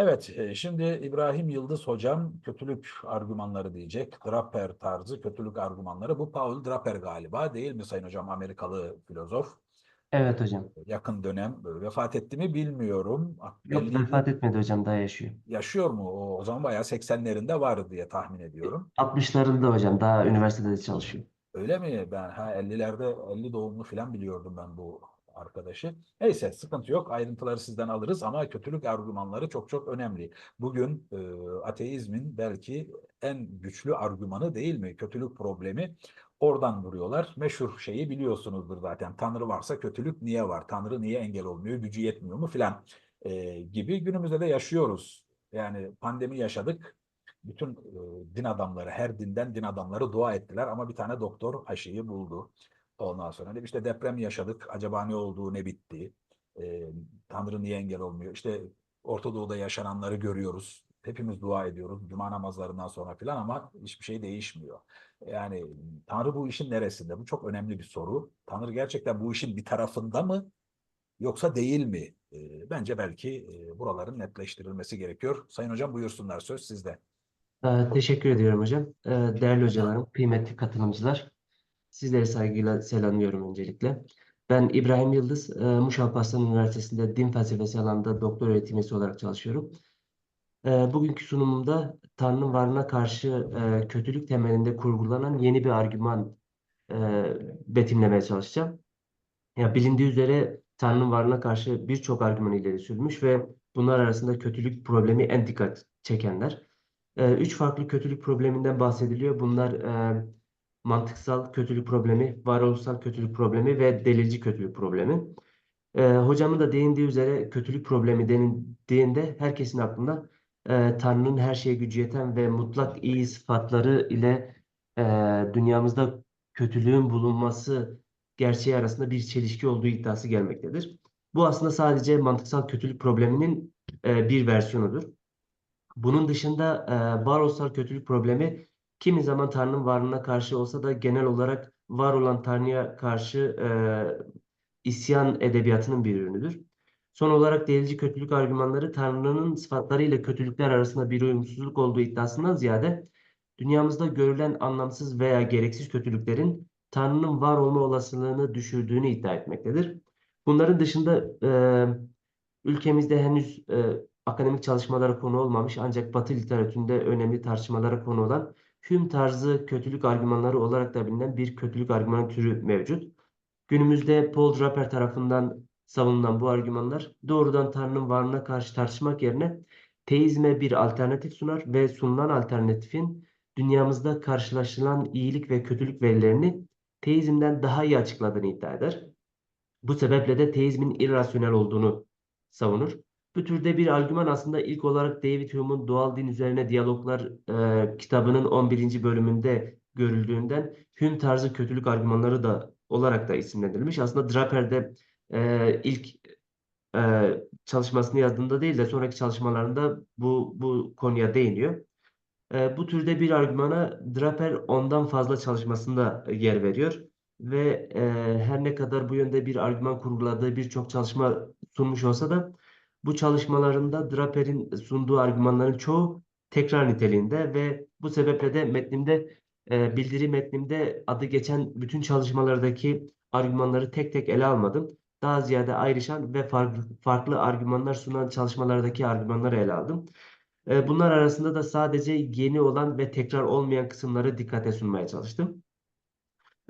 Evet, e, şimdi İbrahim Yıldız hocam kötülük argümanları diyecek. Draper tarzı kötülük argümanları. Bu Paul Draper galiba değil mi Sayın Hocam? Amerikalı filozof. Evet hocam. Yakın dönem e, vefat etti mi bilmiyorum. Yok 50 vefat etmedi hocam daha yaşıyor. yaşıyor mu? O, o zaman bayağı 80'lerinde var diye tahmin ediyorum. 60'larında hocam daha üniversitede de çalışıyor. Öyle mi? Ben ha 50'lerde 50 doğumlu falan biliyordum ben bu arkadaşı. Neyse sıkıntı yok. Ayrıntıları sizden alırız ama kötülük argümanları çok çok önemli. Bugün e, ateizmin belki en güçlü argümanı değil mi? Kötülük problemi oradan vuruyorlar. Meşhur şeyi biliyorsunuzdur zaten. Tanrı varsa kötülük niye var? Tanrı niye engel olmuyor? Gücü yetmiyor mu filan e, gibi günümüzde de yaşıyoruz. Yani pandemi yaşadık bütün e, din adamları, her dinden din adamları dua ettiler ama bir tane doktor aşıyı buldu. Ondan sonra da işte deprem yaşadık. Acaba ne olduğu, ne bitti? E, Tanrı niye engel olmuyor? İşte Orta Doğu'da yaşananları görüyoruz. Hepimiz dua ediyoruz cuma namazlarından sonra filan ama hiçbir şey değişmiyor. Yani Tanrı bu işin neresinde? Bu çok önemli bir soru. Tanrı gerçekten bu işin bir tarafında mı yoksa değil mi? E, bence belki e, buraların netleştirilmesi gerekiyor. Sayın Hocam buyursunlar söz sizde. Teşekkür ediyorum hocam. Değerli hocalarım, kıymetli katılımcılar. Sizleri saygıyla selamlıyorum öncelikle. Ben İbrahim Yıldız, e, Muş Alparslan Üniversitesi'nde din felsefesi alanında doktor öğretim olarak çalışıyorum. Ee, bugünkü sunumumda Tanrı'nın varlığına karşı e, kötülük temelinde kurgulanan yeni bir argüman e, betimlemeye çalışacağım. Ya bilindiği üzere Tanrı'nın varlığına karşı birçok argüman ileri sürülmüş ve bunlar arasında kötülük problemi en dikkat çekenler. Üç farklı kötülük probleminden bahsediliyor. Bunlar e, mantıksal kötülük problemi, varoluşsal kötülük problemi ve delilci kötülük problemi. Ee, hocamın da değindiği üzere kötülük problemi denildiğinde herkesin aklında e, Tanrı'nın her şeye gücü yeten ve mutlak iyi sıfatları ile e, dünyamızda kötülüğün bulunması gerçeği arasında bir çelişki olduğu iddiası gelmektedir. Bu aslında sadece mantıksal kötülük probleminin e, bir versiyonudur. Bunun dışında e, varoluşsal kötülük problemi kimi zaman Tanrı'nın varlığına karşı olsa da genel olarak var olan Tanrı'ya karşı e, isyan edebiyatının bir ürünüdür. Son olarak delilci kötülük argümanları Tanrı'nın sıfatlarıyla kötülükler arasında bir uyumsuzluk olduğu iddiasından ziyade dünyamızda görülen anlamsız veya gereksiz kötülüklerin Tanrı'nın var olma olasılığını düşürdüğünü iddia etmektedir. Bunların dışında e, ülkemizde henüz e, akademik çalışmalara konu olmamış ancak Batı literatüründe önemli tartışmalara konu olan Hume tarzı kötülük argümanları olarak da bilinen bir kötülük argümanı türü mevcut. Günümüzde Paul Draper tarafından savunulan bu argümanlar doğrudan Tanrı'nın varlığına karşı tartışmak yerine teizme bir alternatif sunar ve sunulan alternatifin dünyamızda karşılaşılan iyilik ve kötülük verilerini teizmden daha iyi açıkladığını iddia eder. Bu sebeple de teizmin irrasyonel olduğunu savunur. Bu türde bir argüman aslında ilk olarak David Hume'un Doğal Din Üzerine Diyaloglar e, kitabının 11. bölümünde görüldüğünden Hume tarzı kötülük argümanları da olarak da isimlendirilmiş. Aslında Draper'de e, ilk e, çalışmasını yazdığında değil de sonraki çalışmalarında bu, bu konuya değiniyor. E, bu türde bir argümana Draper ondan fazla çalışmasında yer veriyor ve e, her ne kadar bu yönde bir argüman kurguladığı birçok çalışma sunmuş olsa da bu çalışmalarında Draper'in sunduğu argümanların çoğu tekrar niteliğinde ve bu sebeple de metnimde e, bildiri metnimde adı geçen bütün çalışmalardaki argümanları tek tek ele almadım. Daha ziyade ayrışan ve farklı, farklı argümanlar sunan çalışmalardaki argümanları ele aldım. E, bunlar arasında da sadece yeni olan ve tekrar olmayan kısımları dikkate sunmaya çalıştım.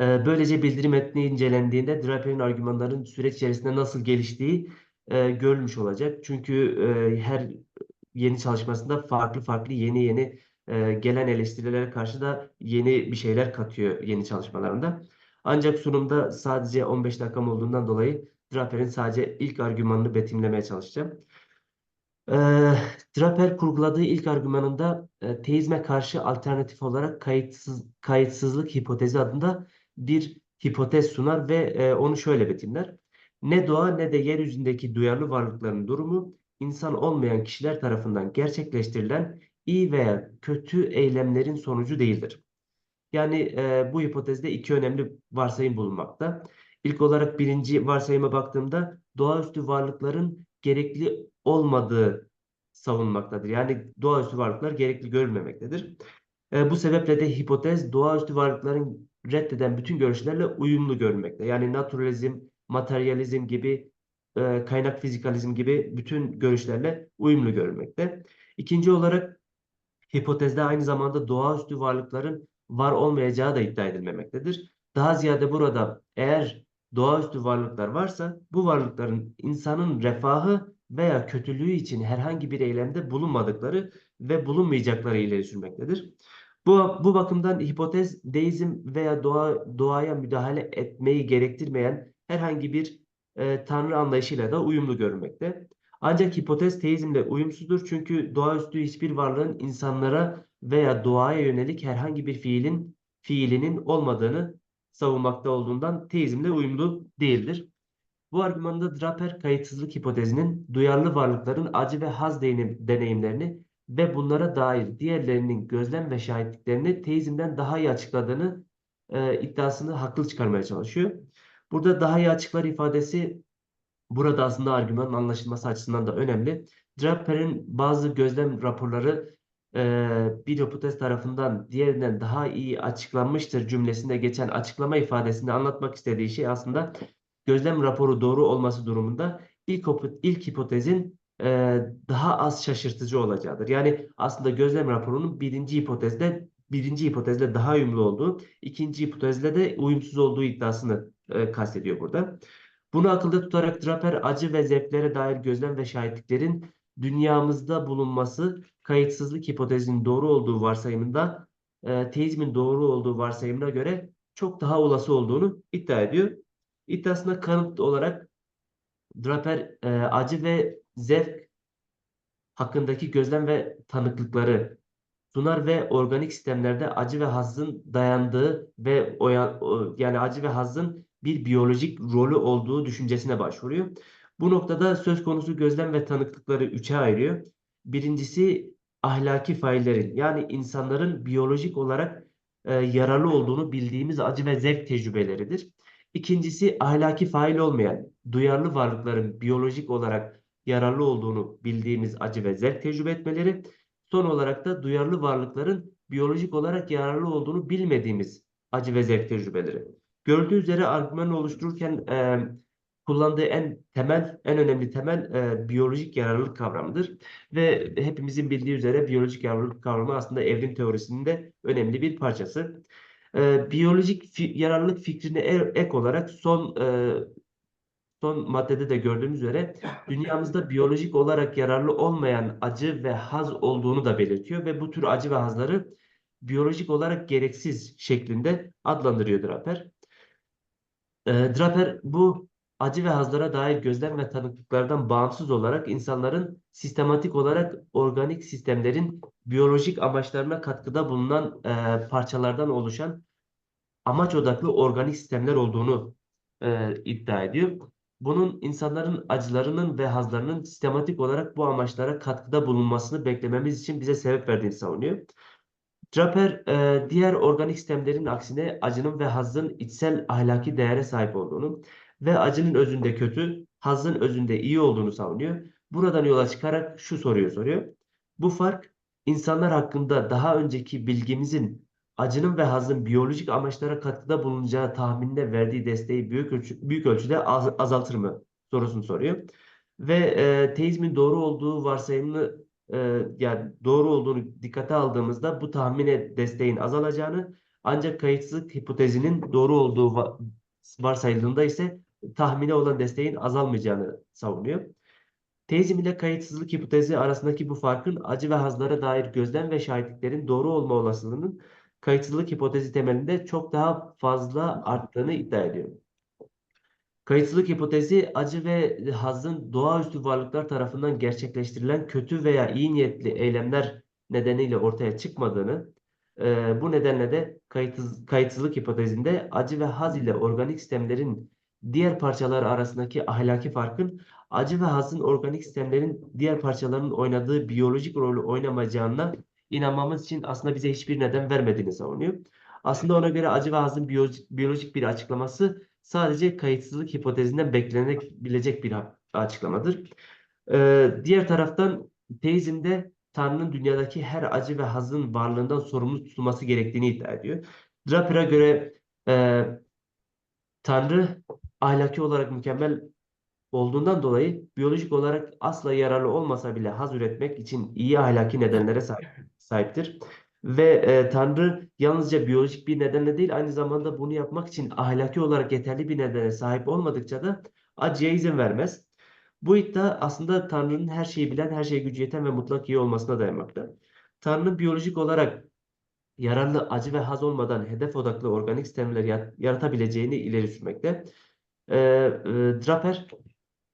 E, böylece bildiri metni incelendiğinde Draper'in argümanların süreç içerisinde nasıl geliştiği e, görülmüş olacak. Çünkü e, her yeni çalışmasında farklı farklı yeni yeni e, gelen eleştirilere karşı da yeni bir şeyler katıyor yeni çalışmalarında. Ancak sunumda sadece 15 dakikam olduğundan dolayı Draper'in sadece ilk argümanını betimlemeye çalışacağım. E, Draper kurguladığı ilk argümanında e, teizme karşı alternatif olarak kayıtsız, kayıtsızlık hipotezi adında bir hipotez sunar ve e, onu şöyle betimler. Ne doğa ne de yeryüzündeki duyarlı varlıkların durumu insan olmayan kişiler tarafından gerçekleştirilen iyi veya kötü eylemlerin sonucu değildir. Yani e, bu hipotezde iki önemli varsayım bulunmakta. İlk olarak birinci varsayıma baktığımda doğaüstü varlıkların gerekli olmadığı savunmaktadır. Yani doğaüstü varlıklar gerekli görülmemektedir. E, bu sebeple de hipotez doğaüstü varlıkların reddeden bütün görüşlerle uyumlu görülmekte. Yani naturalizm, materyalizm gibi, e, kaynak fizikalizm gibi bütün görüşlerle uyumlu görülmekte. İkinci olarak hipotezde aynı zamanda doğaüstü varlıkların var olmayacağı da iddia edilmemektedir. Daha ziyade burada eğer doğaüstü varlıklar varsa bu varlıkların insanın refahı veya kötülüğü için herhangi bir eylemde bulunmadıkları ve bulunmayacakları ileri sürmektedir. Bu, bu bakımdan hipotez deizm veya doğa, doğaya müdahale etmeyi gerektirmeyen herhangi bir e, tanrı anlayışıyla da uyumlu görülmekte. Ancak hipotez teizmle uyumsuzdur çünkü doğaüstü hiçbir varlığın insanlara veya doğaya yönelik herhangi bir fiilin fiilinin olmadığını savunmakta olduğundan teizmle uyumlu değildir. Bu argümanda Draper kayıtsızlık hipotezinin duyarlı varlıkların acı ve haz deneyim- deneyimlerini ve bunlara dair diğerlerinin gözlem ve şahitliklerini teizmden daha iyi açıkladığını e, iddiasını haklı çıkarmaya çalışıyor. Burada daha iyi açıklar ifadesi burada aslında argümanın anlaşılması açısından da önemli. Draper'in bazı gözlem raporları e, bir hipotez tarafından diğerinden daha iyi açıklanmıştır cümlesinde geçen açıklama ifadesinde anlatmak istediği şey aslında gözlem raporu doğru olması durumunda ilk, ilk hipotezin e, daha az şaşırtıcı olacağıdır. Yani aslında gözlem raporunun birinci hipotezde birinci hipotezle daha uyumlu olduğu, ikinci hipotezle de uyumsuz olduğu iddiasını e, kastediyor burada. Bunu akılda tutarak Draper acı ve zevklere dair gözlem ve şahitliklerin dünyamızda bulunması kayıtsızlık hipotezinin doğru olduğu varsayımında e, teizmin doğru olduğu varsayımına göre çok daha olası olduğunu iddia ediyor. İddiasına kanıt olarak Draper e, acı ve zevk hakkındaki gözlem ve tanıklıkları sunar ve organik sistemlerde acı ve hazzın dayandığı ve oya- yani acı ve hazzın bir biyolojik rolü olduğu düşüncesine başvuruyor. Bu noktada söz konusu gözlem ve tanıklıkları üçe ayırıyor. Birincisi ahlaki faillerin yani insanların biyolojik olarak e, yararlı olduğunu bildiğimiz acı ve zevk tecrübeleridir. İkincisi ahlaki fail olmayan duyarlı varlıkların biyolojik olarak yararlı olduğunu bildiğimiz acı ve zevk tecrübe etmeleri. Son olarak da duyarlı varlıkların biyolojik olarak yararlı olduğunu bilmediğimiz acı ve zevk tecrübeleri. Gördüğü üzere argümanı oluştururken e, kullandığı en temel, en önemli temel e, biyolojik yararlılık kavramıdır. Ve hepimizin bildiği üzere biyolojik yararlılık kavramı aslında evrim teorisinin de önemli bir parçası. E, biyolojik fi- yararlılık fikrine ek olarak son e, son maddede de gördüğümüz üzere dünyamızda biyolojik olarak yararlı olmayan acı ve haz olduğunu da belirtiyor ve bu tür acı ve hazları biyolojik olarak gereksiz şeklinde adlandırıyor Draper. E, Draper bu acı ve hazlara dair gözlem ve tanıklıklardan bağımsız olarak insanların sistematik olarak organik sistemlerin biyolojik amaçlarına katkıda bulunan e, parçalardan oluşan amaç odaklı organik sistemler olduğunu e, iddia ediyor. Bunun insanların acılarının ve hazlarının sistematik olarak bu amaçlara katkıda bulunmasını beklememiz için bize sebep verdiğini savunuyor. Draper e, diğer organik sistemlerin aksine acının ve hazzın içsel ahlaki değere sahip olduğunu ve acının özünde kötü, hazzın özünde iyi olduğunu savunuyor. Buradan yola çıkarak şu soruyu soruyor. Bu fark insanlar hakkında daha önceki bilgimizin acının ve hazzın biyolojik amaçlara katkıda bulunacağı tahminine verdiği desteği büyük, ölçü, büyük ölçüde az- azaltır mı sorusunu soruyor. Ve e, teizmin doğru olduğu varsayımını e, yani doğru olduğunu dikkate aldığımızda bu tahmine desteğin azalacağını ancak kayıtsızlık hipotezinin doğru olduğu va- varsayıldığında ise tahmine olan desteğin azalmayacağını savunuyor. Teizm ile kayıtsızlık hipotezi arasındaki bu farkın acı ve hazlara dair gözlem ve şahitliklerin doğru olma olasılığının kayıtsızlık hipotezi temelinde çok daha fazla arttığını iddia ediyor. Kayıtsızlık hipotezi acı ve hazın doğaüstü varlıklar tarafından gerçekleştirilen kötü veya iyi niyetli eylemler nedeniyle ortaya çıkmadığını, e, bu nedenle de kayıtsız, kayıtsızlık hipotezinde acı ve haz ile organik sistemlerin diğer parçalar arasındaki ahlaki farkın acı ve hazın organik sistemlerin diğer parçalarının oynadığı biyolojik rolü oynamayacağına inanmamız için aslında bize hiçbir neden vermediğini savunuyor. Aslında ona göre acı ve hazın biyolojik, biyolojik bir açıklaması sadece kayıtsızlık hipotezinden beklenebilecek bir açıklamadır. Ee, diğer taraftan teizmde Tanrı'nın dünyadaki her acı ve hazın varlığından sorumlu tutulması gerektiğini iddia ediyor. Draper'a göre e, Tanrı ahlaki olarak mükemmel olduğundan dolayı biyolojik olarak asla yararlı olmasa bile haz üretmek için iyi ahlaki nedenlere sahip, sahiptir. Ve e, Tanrı yalnızca biyolojik bir nedenle değil aynı zamanda bunu yapmak için ahlaki olarak yeterli bir nedene sahip olmadıkça da acıya izin vermez. Bu iddia aslında Tanrı'nın her şeyi bilen, her şeye gücü yeten ve mutlak iyi olmasına dayanmakta. Tanrı'nın biyolojik olarak yararlı acı ve haz olmadan hedef odaklı organik sistemler yaratabileceğini ileri sürmekte. Ee, e, Draper,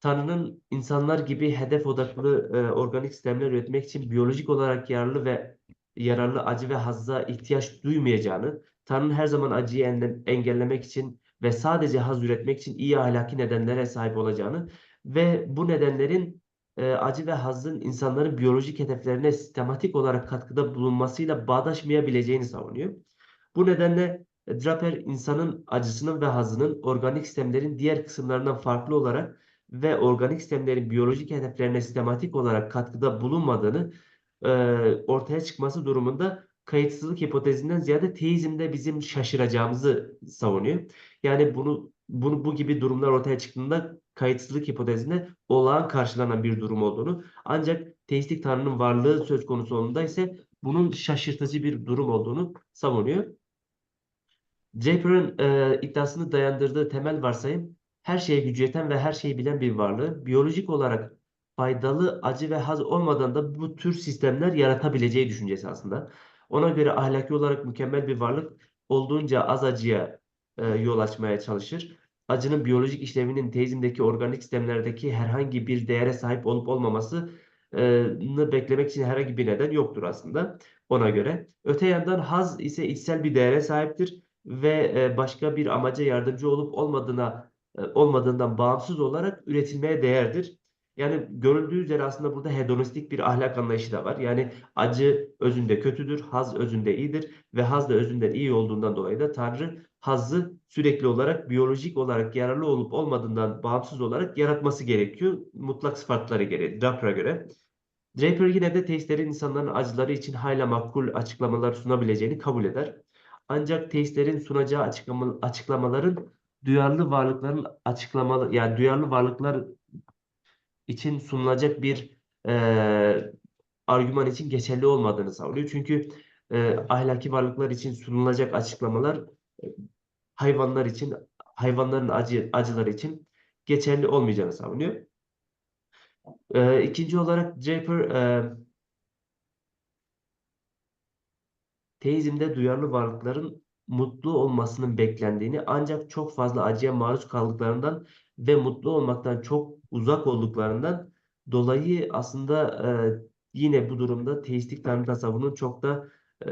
Tanrı'nın insanlar gibi hedef odaklı e, organik sistemler üretmek için biyolojik olarak yararlı ve yararlı acı ve hazza ihtiyaç duymayacağını, Tanrı'nın her zaman acıyı engellemek için ve sadece haz üretmek için iyi ahlaki nedenlere sahip olacağını ve bu nedenlerin e, acı ve hazzın insanların biyolojik hedeflerine sistematik olarak katkıda bulunmasıyla bağdaşmayabileceğini savunuyor. Bu nedenle e, Draper insanın acısının ve hazının organik sistemlerin diğer kısımlarından farklı olarak ve organik sistemlerin biyolojik hedeflerine sistematik olarak katkıda bulunmadığını e, ortaya çıkması durumunda kayıtsızlık hipotezinden ziyade teizmde bizim şaşıracağımızı savunuyor. Yani bunu bunu bu gibi durumlar ortaya çıktığında kayıtsızlık hipotezinde olağan karşılanan bir durum olduğunu ancak teistik tanrının varlığı söz konusu olduğunda ise bunun şaşırtıcı bir durum olduğunu savunuyor. Draper'ın e, iddiasını dayandırdığı temel varsayım her şeye gücü yeten ve her şeyi bilen bir varlığı biyolojik olarak faydalı acı ve haz olmadan da bu tür sistemler yaratabileceği düşüncesi aslında. Ona göre ahlaki olarak mükemmel bir varlık olduğunca az acıya e, yol açmaya çalışır. Acının biyolojik işlevinin teizmdeki organik sistemlerdeki herhangi bir değere sahip olup olmamasını beklemek için herhangi bir neden yoktur aslında ona göre. Öte yandan haz ise içsel bir değere sahiptir ve e, başka bir amaca yardımcı olup olmadığına e, olmadığından bağımsız olarak üretilmeye değerdir. Yani görüldüğü üzere aslında burada hedonistik bir ahlak anlayışı da var. Yani acı özünde kötüdür, haz özünde iyidir ve haz da özünden iyi olduğundan dolayı da Tanrı hazzı sürekli olarak biyolojik olarak yararlı olup olmadığından bağımsız olarak yaratması gerekiyor. Mutlak sıfatları gereği, Draper'a göre. Draper yine de teistlerin insanların acıları için hala makul açıklamalar sunabileceğini kabul eder. Ancak teistlerin sunacağı açıklama, açıklamaların duyarlı varlıkların açıklamalı yani duyarlı varlıklar için sunulacak bir e, argüman için geçerli olmadığını savunuyor. Çünkü e, ahlaki varlıklar için sunulacak açıklamalar e, hayvanlar için hayvanların acı acıları için geçerli olmayacağını savunuyor. E, ikinci olarak Draper e, teizmde duyarlı varlıkların mutlu olmasının beklendiğini ancak çok fazla acıya maruz kaldıklarından ve mutlu olmaktan çok uzak olduklarından dolayı aslında e, yine bu durumda teistik tanrı tasavvurunun çok da e,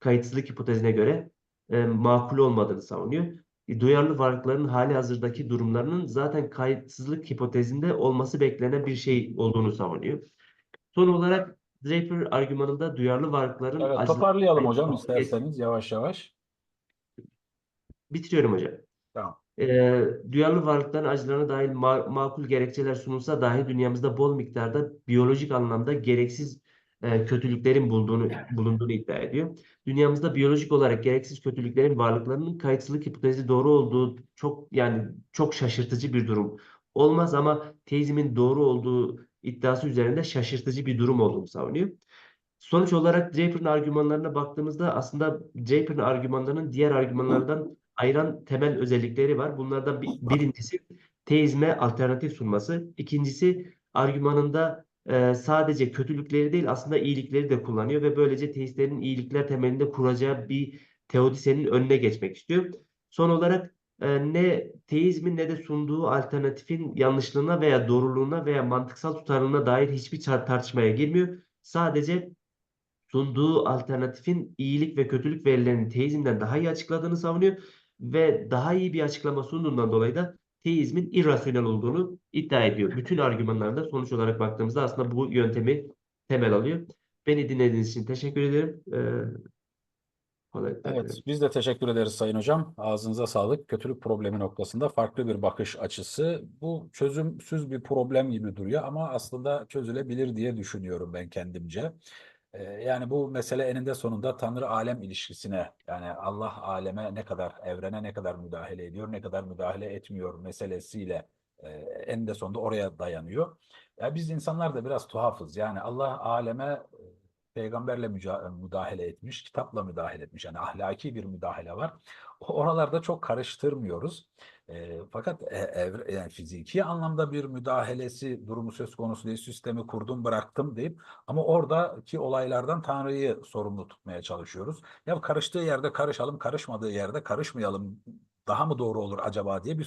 kayıtsızlık hipotezine göre e, makul olmadığını savunuyor. E, duyarlı varlıkların hali hazırdaki durumlarının zaten kayıtsızlık hipotezinde olması beklenen bir şey olduğunu savunuyor. Son olarak Draper argümanında duyarlı varlıkların Evet, toparlayalım hocam isterseniz yavaş yavaş. Bitiriyorum hocam. Tamam. Ee, duyarlı varlıkların acılarına dair ma- makul gerekçeler sunulsa dahi dünyamızda bol miktarda biyolojik anlamda gereksiz e, kötülüklerin bulduğunu, bulunduğunu iddia ediyor. Dünyamızda biyolojik olarak gereksiz kötülüklerin varlıklarının kayıtsızlık hipotezi doğru olduğu çok yani çok şaşırtıcı bir durum. Olmaz ama teizmin doğru olduğu iddiası üzerinde şaşırtıcı bir durum olduğunu savunuyor. Sonuç olarak Draper'ın argümanlarına baktığımızda aslında Draper'ın argümanlarının diğer argümanlardan ayıran temel özellikleri var. Bunlardan bir, birincisi teizme alternatif sunması. İkincisi argümanında e, sadece kötülükleri değil aslında iyilikleri de kullanıyor ve böylece teistlerin iyilikler temelinde kuracağı bir teodisenin önüne geçmek istiyor. Son olarak e, ne teizmin ne de sunduğu alternatifin yanlışlığına veya doğruluğuna veya mantıksal tutarlılığına dair hiçbir tar- tartışmaya girmiyor. Sadece sunduğu alternatifin iyilik ve kötülük verilerini teizmden daha iyi açıkladığını savunuyor ve daha iyi bir açıklama sunduğundan dolayı da teizmin irrasyonel olduğunu iddia ediyor. Bütün argümanlarda sonuç olarak baktığımızda aslında bu yöntemi temel alıyor. Beni dinlediğiniz için teşekkür ederim. Ee, Evet, biz de teşekkür ederiz Sayın Hocam. Ağzınıza sağlık. Kötülük problemi noktasında farklı bir bakış açısı. Bu çözümsüz bir problem gibi duruyor ama aslında çözülebilir diye düşünüyorum ben kendimce. Ee, Yani bu mesele eninde sonunda Tanrı-alem ilişkisine, yani Allah aleme ne kadar, evrene ne kadar müdahale ediyor, ne kadar müdahale etmiyor meselesiyle e, eninde sonunda oraya dayanıyor. Ya biz insanlar da biraz tuhafız. Yani Allah aleme peygamberle müca- müdahale etmiş, kitapla müdahale etmiş. Yani ahlaki bir müdahale var. Oralarda çok karıştırmıyoruz. E, fakat e, evre, yani fiziki anlamda bir müdahalesi durumu söz konusu değil. Sistemi kurdum bıraktım deyip ama oradaki olaylardan Tanrı'yı sorumlu tutmaya çalışıyoruz. Ya karıştığı yerde karışalım, karışmadığı yerde karışmayalım. Daha mı doğru olur acaba diye bir